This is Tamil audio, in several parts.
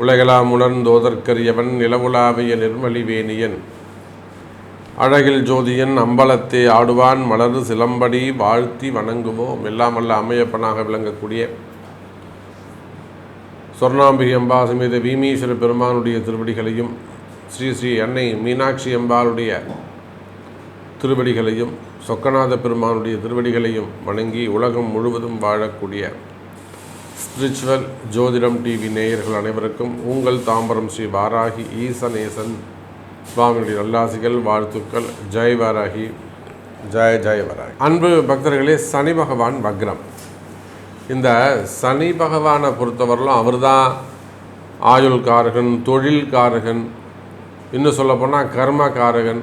உலகெலாம் உணர்ந்தோதற்கரியவன் நிலவுலாவிய நிர்மலிவேணியன். அழகில் ஜோதியன் அம்பலத்தை ஆடுவான் மலர் சிலம்படி வாழ்த்தி வணங்குவோம். எல்லாம் அல்ல விளங்கக்கூடிய சொர்ணாம்பிகை அம்பா சமேத வீமீஸ்வர பெருமானுடைய திருவடிகளையும் ஸ்ரீ ஸ்ரீ அன்னை மீனாட்சி அம்பாளுடைய திருவடிகளையும் சொக்கநாத பெருமானுடைய திருவடிகளையும் வணங்கி உலகம் முழுவதும் வாழக்கூடிய ஸ்பிரிச்சுவல் ஜோதிடம் டிவி நேயர்கள் அனைவருக்கும் உங்கள் தாம்பரம் ஸ்ரீ வாராகி ஈசநேசன் சுவாமியுடைய நல்லாசிகள் வாழ்த்துக்கள். ஜெய் வாராகி. ஜெய ஜெய வராகி. அன்பு பக்தர்களே சனி பகவான் வக்ரம். இந்த சனி பகவானை பொறுத்தவரையிலும் அவர் தான் ஆயுள்காரகன் தொழில்காரகன் இன்னும் சொல்லப்போனால் கர்மகாரகன்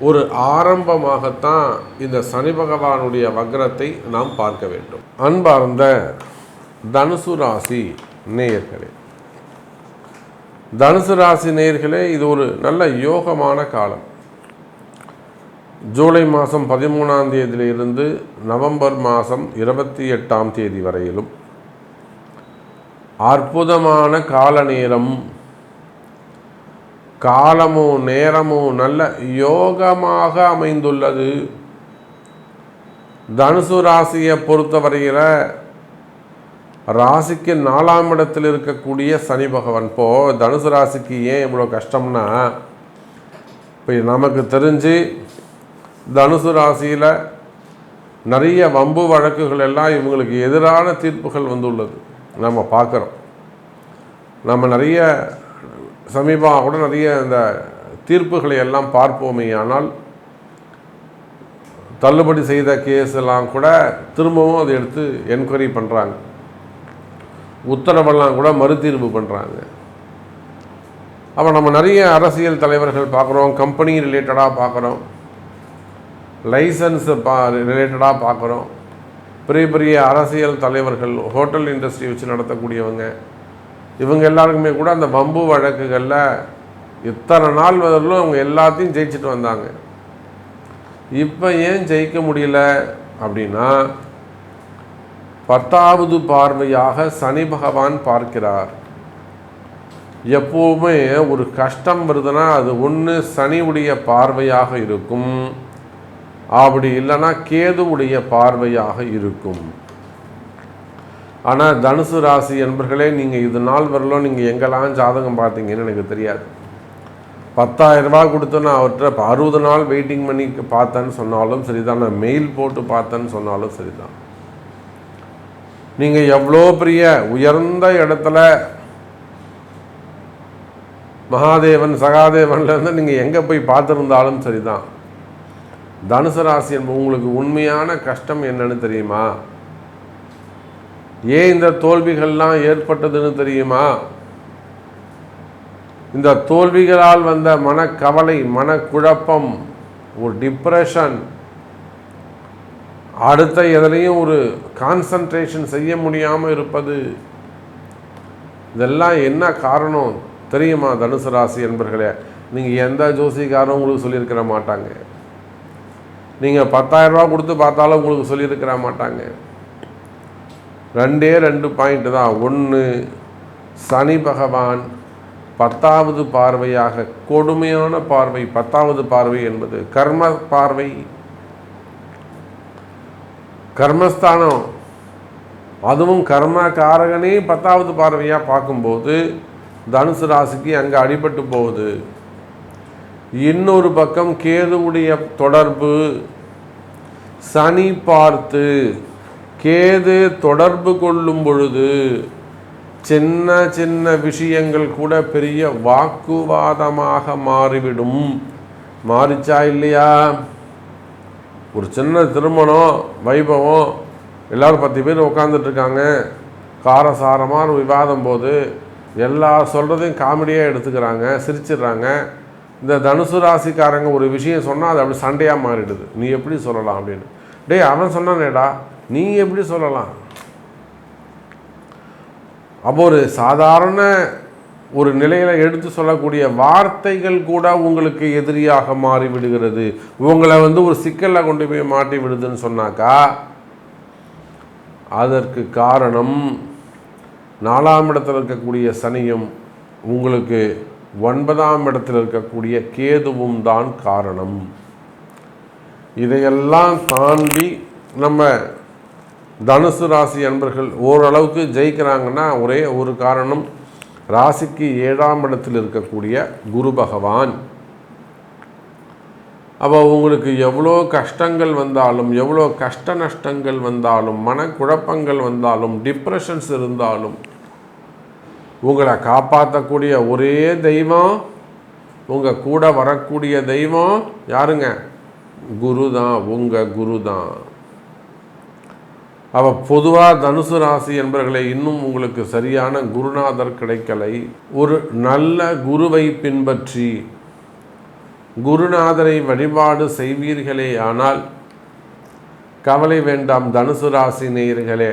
ஒரு ஆரம்பமாகத்தான் இந்த சனி பகவானுடைய வக்ரத்தை நாம் பார்க்க வேண்டும். அன்பார்ந்த தனுசு ராசி நேயர்களே தனுசு ராசி நேயர்களே இது ஒரு நல்ல யோகமான காலம். ஜூலை மாதம் பதிமூணாம் தேதியிலிருந்து நவம்பர் மாதம் இருபத்தி எட்டாம் தேதி வரையிலும் அற்புதமான கால நேரம் காலமும் நேரமும் நல்ல யோகமாக அமைந்துள்ளது. தனுசு ராசியை பொறுத்தவரையில் ராசிக்கு நாலாம் இடத்தில் இருக்கக்கூடிய சனி பகவான். இப்போ தனுசு ராசிக்கு ஏன் இவ்வளோ கஷ்டம்னா இப்போ நமக்கு தெரிஞ்சு தனுசு ராசியில் நிறைய வம்பு வழக்குகள் எல்லாம் இவங்களுக்கு எதிரான தீர்ப்புகள் வந்துள்ளது. நம்ம பார்க்குறோம். நம்ம நிறைய சமீபமாக கூட நிறைய இந்த தீர்ப்புகளை எல்லாம் பார்ப்போமே ஆனால் தள்ளுபடி செய்த கேஸ் எல்லாம் கூட திரும்பவும் அதை எடுத்து என்கொயரி பண்ணுறாங்க உத்தரவெல்லாம் கூட மறுதீர்வு பண்ணுறாங்க அப்போ நம்ம நிறைய அரசியல் தலைவர்கள் பார்க்குறோம் கம்பெனி ரிலேட்டடாக பார்க்குறோம் லைசன்ஸு பா ரிலேட்டடாக பார்க்குறோம். பெரிய பெரிய அரசியல் தலைவர்கள் ஹோட்டல் இண்டஸ்ட்ரி வச்சு நடத்தக்கூடியவங்க இவங்க எல்லாருக்குமே கூட அந்த வம்பு வழக்குகளில் இத்தனை நாள் வரலும் அவங்க எல்லாத்தையும் ஜெயிச்சுட்டு வந்தாங்க. இப்போ ஏன் ஜெயிக்க முடியல அப்படின்னா பத்தாவது பார்வையாக சனி பகவான் பார்க்கிறார். எப்போவுமே ஒரு கஷ்டம் வருதுன்னா அது ஒன்று சனியுடைய பார்வையாக இருக்கும். அப்படி இல்லைன்னா கேதுவுடைய பார்வையாக இருக்கும். ஆனால் தனுசு ராசி என்பர்களே நீங்கள் இது நாள் வரலும் நீங்கள் எங்கெல்லாம் ஜாதகம் பார்த்தீங்கன்னு எனக்கு தெரியாது. பத்தாயிரம் ரூபா கொடுத்து நான் அவர்கிட்ட இப்போ அறுபது நாள் வெயிட்டிங் பண்ணி பார்த்தேன்னு சொன்னாலும் சரிதான். நான் மெயில் போட்டு பார்த்தேன்னு சொன்னாலும் சரிதான். நீங்கள் எவ்வளோ பெரிய உயர்ந்த இடத்துல மகாதேவன் சகாதேவன்லேருந்து நீங்கள் எங்கே போய் பார்த்துருந்தாலும் சரிதான். தனுசு ராசி என்பது உங்களுக்கு உண்மையான கஷ்டம் என்னன்னு தெரியுமா? ஏன் இந்த தோல்விகள்லாம் ஏற்பட்டதுன்னு தெரியுமா? இந்த தோல்விகளால் வந்த மனக்கவலை மனக்குழப்பம் ஒரு டிப்ரெஷன் அடுத்த எதுலேயும் ஒரு கான்சன்ட்ரேஷன் செய்ய முடியாமல் இருப்பது இதெல்லாம் என்ன காரணம் தெரியுமா தனுசு ராசி என்பர்களே? நீங்கள் எந்த ஜோசிக்காரும் உங்களுக்கு சொல்லியிருக்கிற மாட்டாங்க. நீங்கள் பத்தாயிரரூபா கொடுத்து பார்த்தாலும் உங்களுக்கு சொல்லியிருக்கிற மாட்டாங்க. ரெண்டே ரெண்டு பாயிண்ட் தான். ஒன்று சனி பகவான் பத்தாவது பார்வையாக கொடுமையான பார்வை பத்தாவது பார்வை என்பது கர்ம பார்வை. கர்மஸ்தானம் அதுவும் கர்ம காரகனே பத்தாவது பார்வையாக பார்க்கும்போது தனுசு ராசிக்கு அங்கே அடிபட்டு போகுது. இன்னொரு பக்கம் கேதுவுடைய தொடர்பு சனி பார்த்து கேது தொடர்பு கொள்ளும் பொழுது சின்ன சின்ன விஷயங்கள் கூட பெரிய வாக்குவாதமாக மாறிவிடும். மாறிச்சா இல்லையா? ஒரு சின்ன திருமணம் வைபவம் எல்லோரும் பத்து பேர் உட்காந்துட்ருக்காங்க காரசாரமான விவாதம் போது எல்லா சொல்கிறதையும் காமெடியாக எடுத்துக்கிறாங்க சிரிச்சிடுறாங்க. இந்த தனுசு ராசிக்காரங்க ஒரு விஷயம் சொன்னால் அது அப்படி சண்டையாக மாறிடுது. நீ எப்படி சொல்லலாம் அப்படின்னு. டேய் அவன் சொன்னானேடா நீ எப்படி சொல்லலாம்? அப்போ ஒரு சாதாரண ஒரு நிலையில் எடுத்து சொல்லக்கூடிய வார்த்தைகள் கூட உங்களுக்கு எதிரியாக மாறி விடுகிறது உங்களை வந்து ஒரு சிக்கலில் கொண்டு போய் மாட்டி விடுதுன்னு சொன்னாக்கா அதற்கு காரணம் நாலாம் இடத்தில் இருக்கக்கூடிய சனியும் உங்களுக்கு ஒன்பதாம் இடத்தில் இருக்கக்கூடிய கேதுவும் தான் காரணம். இதையெல்லாம் தாண்டி நம்ம தனுசு ராசி அன்பர்கள் ஓரளவுக்கு ஜெயிக்கிறாங்கன்னா ஒரே ஒரு காரணம் ராசிக்கு ஏழாம் இடத்தில் இருக்கக்கூடிய குரு பகவான். அப்போ உங்களுக்கு எவ்வளோ கஷ்டங்கள் வந்தாலும் எவ்வளோ கஷ்ட நஷ்டங்கள் வந்தாலும் மனக்குழப்பங்கள் வந்தாலும் டிப்ரெஷன்ஸ் இருந்தாலும் உங்களை காப்பாற்றக்கூடிய ஒரே தெய்வம் உங்கள் கூட வரக்கூடிய தெய்வம் யாருங்க? குரு தான் உங்கள் குரு தான் அப்போ பொதுவாக தனுசு ராசி என்பவர்களை இன்னும் உங்களுக்கு சரியான குருநாதர் கிடைக்கலை. ஒரு நல்ல குருவை பின்பற்றி குருநாதரை வழிபாடு செய்வீர்களே ஆனால் கவலை வேண்டாம் தனுசு ராசி நேயர்களே.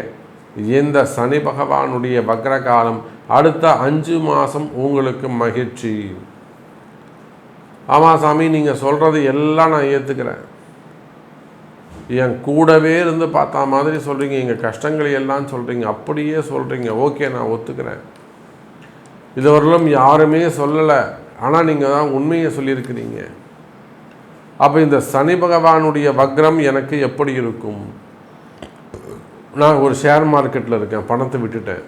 இந்த சனி பகவானுடைய வக்ர காலம் அடுத்த அஞ்சு மாதம் உங்களுக்கு மகிழ்ச்சி. ஆமாம் சாமி நீங்கள் சொல்கிறது எல்லாம் நான் ஏற்றுக்கிறேன் என் கூடவே இருந்து பார்த்தா மாதிரி சொல்கிறீங்க எங்கள் கஷ்டங்களை எல்லாம் சொல்கிறீங்க அப்படியே சொல்கிறீங்க ஓகே நான் ஒத்துக்கிறேன். இதுவரையிலும் யாருமே சொல்லலை. ஆனால் நீங்கள் தான் உண்மையை சொல்லியிருக்கிறீங்க. அப்போ இந்த சனி பகவானுடைய வக்ரம் எனக்கு எப்படி இருக்கும்? நான் ஒரு ஷேர் மார்க்கெட்டில் இருக்கேன் பணத்தை விட்டுட்டேன்.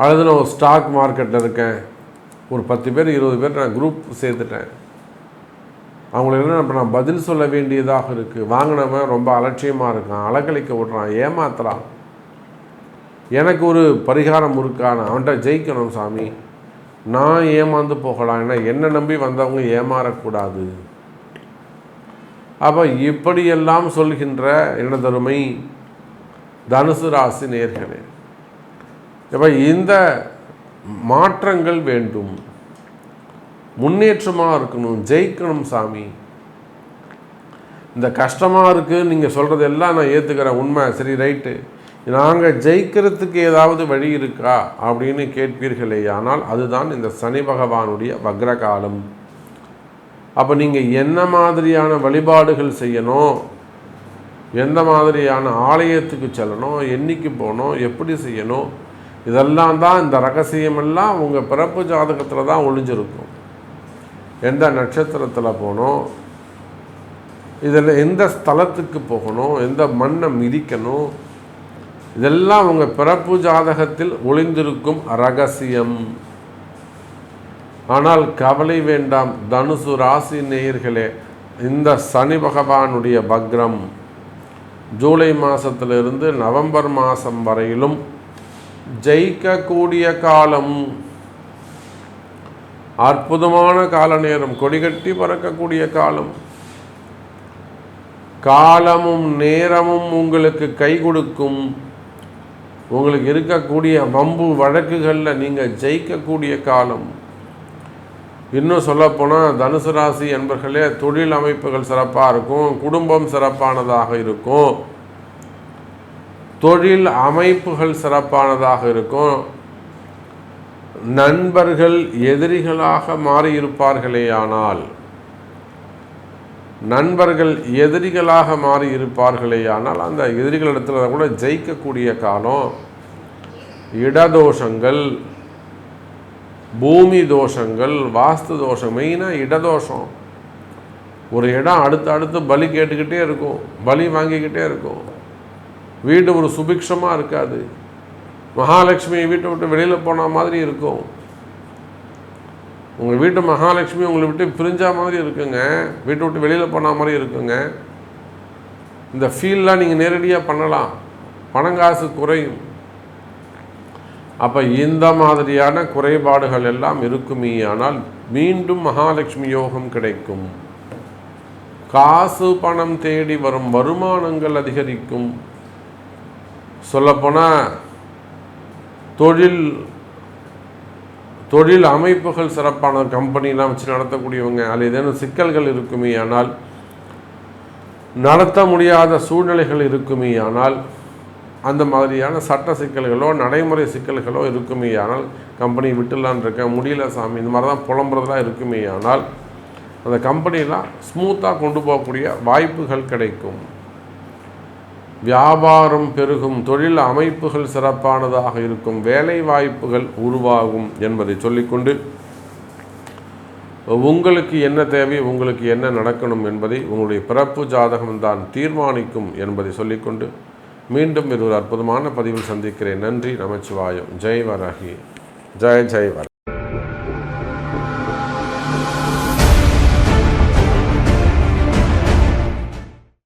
அல்லது நான் ஒரு ஸ்டாக் மார்க்கெட்டில் இருக்கேன். ஒரு பத்து பேர் இருபது பேர் நான் குரூப் சேர்த்துட்டேன். அவங்கள என்ன பண்ண பதில் சொல்ல வேண்டியதாக இருக்குது வாங்கினவன் ரொம்ப அலட்சியமாக இருக்கான். அலக்கழிக்க விட்றான் ஏமாத்துறான். எனக்கு ஒரு பரிகாரம் இருக்கான அவன்கிட்ட ஜெயிக்கணும் சாமி. நான் ஏமாந்து போகலாம். ஏன்னா என்னை நம்பி வந்தவங்க ஏமாறக்கூடாது. அப்போ இப்படியெல்லாம் சொல்கின்ற எனதருமை தனுசு ராசி நேர்களே. இப்போ இந்த மாற்றங்கள் வேண்டும். முன்னேற்றமாக இருக்கணும். ஜெயிக்கணும் சாமி. இந்த கஷ்டமாக இருக்குது நீங்கள் சொல்கிறது எல்லாம் நான் ஏற்றுக்கிறேன் உண்மை சரி ரைட்டு நாங்கள் ஜெயிக்கிறதுக்கு ஏதாவது வழி இருக்கா அப்படின்னு கேட்பீர்களே. ஆனால் அதுதான் இந்த சனி பகவானுடைய வக்ரகாலம். அப்போ நீங்கள் என்ன மாதிரியான வழிபாடுகள் செய்யணும்? எந்த மாதிரியான ஆலயத்துக்கு செல்லணும்? என்னைக்கு போகணும்? எப்படி செய்யணும்? இதெல்லாம் தான் இந்த ரகசியமெல்லாம் உங்கள் பிறப்பு ஜாதகத்தில் தான் ஒளிஞ்சிருக்கும். எந்த நட்சத்திரத்தில் போகணும்? இதில் எந்த ஸ்தலத்துக்கு போகணும்? எந்த மண்ணை மிதிக்கணும்? இதெல்லாம் அவங்க பிறப்பு ஜாதகத்தில் ஒளிந்திருக்கும் ரகசியம். ஆனால் கவலை வேண்டாம். தனுசு ராசி நேயர்களே இந்த சனி பகவானுடைய பக்ரம் ஜூலை மாதத்திலிருந்து நவம்பர் மாதம் வரையிலும் ஜெயிக்கக்கூடிய காலம். அற்புதமான கால நேரம் கொடிகட்டி பறக்கக்கூடிய காலம். காலமும் நேரமும் உங்களுக்கு கை கொடுக்கும். உங்களுக்கு இருக்கக்கூடிய வம்பு வழக்குகளில் நீங்கள் ஜெயிக்கக்கூடிய காலம். இன்னும் சொல்லப்போனால் தனுசு ராசி என்பர்களே தொழில் அமைப்புகள் சிறப்பாக இருக்கும் குடும்பம் சிறப்பானதாக இருக்கும். தொழில் அமைப்புகள் சிறப்பானதாக இருக்கும். நண்பர்கள் எதிரிகளாக மாறியிருப்பார்களே ஆனால் நண்பர்கள் எதிரிகளாக மாறி ஆனால் அந்த எதிரிகளிடத்தில் கூட ஜெயிக்கக்கூடிய காலம் இடதோஷங்கள் பூமி தோஷங்கள் வாஸ்து தோஷம் மெயினாக இடதோஷம். ஒரு இடம் அடுத்து அடுத்து பலி கேட்டுக்கிட்டே இருக்கும் பலி வாங்கிக்கிட்டே இருக்கும். வீடு ஒரு சுபிக்ஷமாக இருக்காது. மகாலட்சுமி வீட்டை விட்டு வெளியில் போன மாதிரி இருக்கும். உங்கள் வீட்டு மகாலட்சுமி உங்களை விட்டு பிரிஞ்சா மாதிரி இருக்குங்க. வீட்டை விட்டு வெளியில் போன மாதிரி இருக்குங்க. இந்த ஃபீல்லாம் நீங்கள் நேரடியாக பண்ணலாம். பணங்காசு குறையும். அப்போ இந்த மாதிரியான குறைபாடுகள் எல்லாம் இருக்குமே ஆனால் மீண்டும் மகாலட்சுமி யோகம் கிடைக்கும். காசு பணம் தேடி வரும் வருமானங்கள் அதிகரிக்கும். சொல்லப்போனால் தொழில் தொழில் அமைப்புகள் சிறப்பான கம்பெனிலாம் வச்சு நடத்தக்கூடியவங்க அதில் ஏதேனும் சிக்கல்கள் இருக்குமே ஆனால் நடத்த முடியாத சூழ்நிலைகள் இருக்குமே ஆனால் அந்த மாதிரியான சட்ட சிக்கல்களோ நடைமுறை சிக்கல்களோ இருக்குமே ஆனால் கம்பெனி விட்டுலான் இருக்கேன் முடியல சாமி இந்த மாதிரி தான் புலம்புறதுலாம் இருக்குமே ஆனால் அந்த கம்பெனிலாம் ஸ்மூத்தாக கொண்டு போகக்கூடிய வாய்ப்புகள் கிடைக்கும். வியாபாரம் பெருகும் தொழில் அமைப்புகள் சிறப்பானதாக இருக்கும் வேலை வாய்ப்புகள் உருவாகும் என்பதை சொல்லிக்கொண்டு உங்களுக்கு என்ன தேவை உங்களுக்கு என்ன நடக்கணும் என்பதை உங்களுடைய பிறப்பு ஜாதகம் தான் தீர்மானிக்கும் என்பதை சொல்லிக்கொண்டு மீண்டும் ஒரு அற்புதமான பதிவில் சந்திக்கிறேன். நன்றி நமச்சிவாயம். ஜெய் வரகி ஜெய ஜெய் வர